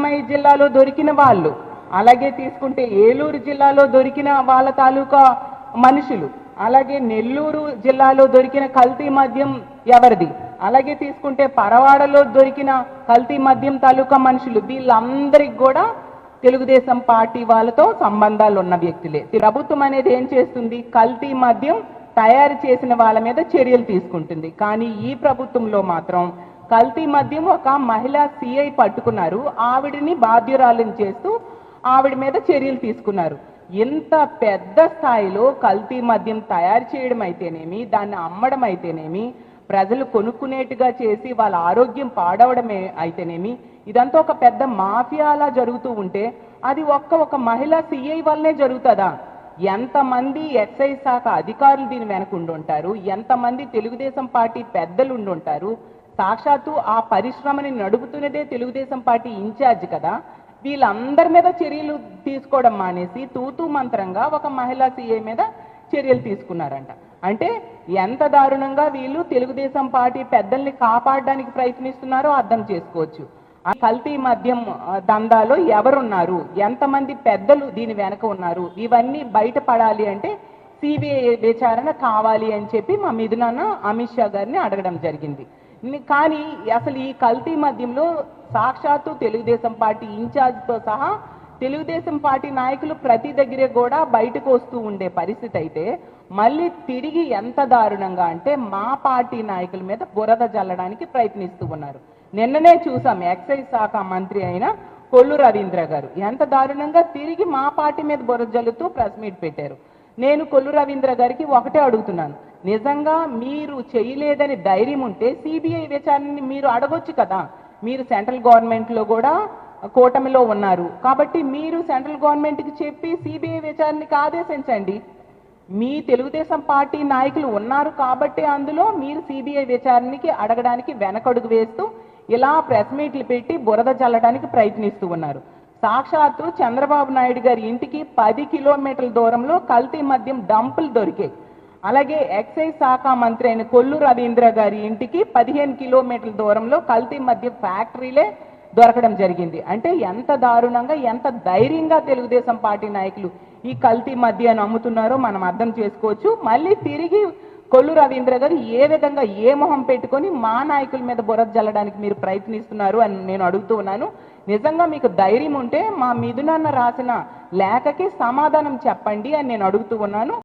అన్నమయ్య జిల్లాలో దొరికిన వాళ్ళు అలాగే తీసుకుంటే ఏలూరు జిల్లాలో దొరికిన వాళ్ళ తాలూకా మనుషులు అలాగే నెల్లూరు జిల్లాలో దొరికిన కల్తీ మద్యం ఎవరిది? అలాగే తీసుకుంటే పరవాడలో దొరికిన కల్తీ మద్యం తాలూకా మనుషులు వీళ్ళందరికి కూడా తెలుగుదేశం పార్టీ వాళ్ళతో సంబంధాలు ఉన్న వ్యక్తులే. ప్రభుత్వం అనేది ఏం చేస్తుంది? కల్తీ మద్యం తయారు చేసిన వాళ్ళ మీద చర్యలు తీసుకుంటుంది. కానీ ఈ ప్రభుత్వంలో మాత్రం కల్తీ మద్యం ఒక మహిళా సిఐ పట్టుకున్నారు. ఆవిడని బాధ్యురాలను చేస్తూ ఆవిడ మీద చర్యలు తీసుకున్నారు. ఇంత పెద్ద స్థాయిలో కల్తీ మద్యం తయారు చేయడం అయితేనేమి దాన్ని అమ్మడం అయితేనేమి ప్రజలు కొనుక్కునేట్టుగా చేసి వాళ్ళ ఆరోగ్యం పాడవడమే అయితేనేమి ఇదంతా ఒక పెద్ద మాఫియాలా జరుగుతూ ఉంటే అది ఒక్క ఒక మహిళ సిఐ వల్లనే జరుగుతుందా? ఎంతమంది ఎక్సైజ్ శాఖ అధికారులు దీని వెనక ఉండుంటారు ఎంతమంది తెలుగుదేశం పార్టీ పెద్దలు ఉండుంటారు సాక్షాత్తు ఆ పరిశ్రమని నడుపుతున్నదే తెలుగుదేశం పార్టీ ఇన్ఛార్జ్ కదా. వీళ్ళందరి మీద చర్యలు తీసుకోవడం మానేసి తూతూ మంత్రంగా ఒక మహిళా సీఏ మీద చర్యలు తీసుకున్నారంట. అంటే ఎంత దారుణంగా వీళ్ళు తెలుగుదేశం పార్టీ పెద్దల్ని కాపాడడానికి ప్రయత్నిస్తున్నారో అర్థం చేసుకోవచ్చు. ఆ కల్తీ మద్యం దందాలో ఎవరున్నారు? ఎంతమంది పెద్దలు దీని వెనక ఉన్నారు? ఇవన్నీ బయటపడాలి అంటే సిబిఐ విచారణ కావాలి అని చెప్పి మా మిథునాన్న అమిత్ షా గారిని అడగడం జరిగింది. కానీ అసలు ఈ కల్తీ మద్యంలో సాక్షాత్తు తెలుగుదేశం పార్టీ ఇన్ఛార్జ్తో సహా తెలుగుదేశం పార్టీ నాయకులు ప్రతి దగ్గరే కూడా బయటకు వస్తూ ఉండే పరిస్థితి అయితే మళ్ళీ తిరిగి ఎంత దారుణంగా అంటే మా పార్టీ నాయకుల మీద బురద జల్లడానికి ప్రయత్నిస్తూ ఉన్నారు. నిన్ననే చూసాం ఎక్సైజ్ శాఖ మంత్రి అయిన కొల్లు రవీంద్ర గారు. ఎంత దారుణంగా తిరిగి మా పార్టీ మీద బురద జల్లుతూ ప్రెస్ మీట్ పెట్టారు. నేను కొల్లు రవీంద్ర గారికి ఒకటే అడుగుతున్నాను. నిజంగా మీరు చేయలేదని ధైర్యం ఉంటే సిబిఐ విచారణని మీరు అడగొచ్చు కదా. మీరు సెంట్రల్ గవర్నమెంట్లో కూడా కూటమిలో ఉన్నారు. కాబట్టి మీరు సెంట్రల్ గవర్నమెంట్కి చెప్పి సిబిఐ విచారణకి ఆదేశించండి. మీ తెలుగుదేశం పార్టీ నాయకులు ఉన్నారు కాబట్టి అందులో మీరు సిబిఐ విచారణకి అడగడానికి వెనకడుగు వేస్తూ ఇలా ప్రెస్ మీట్లు పెట్టి బురద చల్లడానికి ప్రయత్నిస్తూ ఉన్నారు. సాక్షాత్తు చంద్రబాబు నాయుడు గారి ఇంటికి పది కిలోమీటర్ల దూరంలో కల్తీ మద్యం డంపులు దొరికాయి. అలాగే ఎక్సైజ్ శాఖ మంత్రి అయిన కొల్లు రవీంద్ర గారి ఇంటికి పదిహేను కిలోమీటర్ల దూరంలో కల్తీ మధ్య ఫ్యాక్టరీలే దొరకడం జరిగింది. అంటే ఎంత దారుణంగా ఎంత ధైర్యంగా తెలుగుదేశం పార్టీ నాయకులు ఈ కల్తీ మద్యాన్ని అమ్ముతున్నారో మనం అర్థం చేసుకోవచ్చు. మళ్ళీ తిరిగి కొల్లు రవీంద్ర గారు ఏ విధంగా ఏ మొహం పెట్టుకొని మా నాయకుల మీద బురద జల్లడానికి మీరు ప్రయత్నిస్తున్నారు అని నేను అడుగుతూ ఉన్నాను. నిజంగా మీకు ధైర్యం ఉంటే మా మిథునన్న రాసిన లేఖకి సమాధానం చెప్పండి అని నేను అడుగుతూ ఉన్నాను.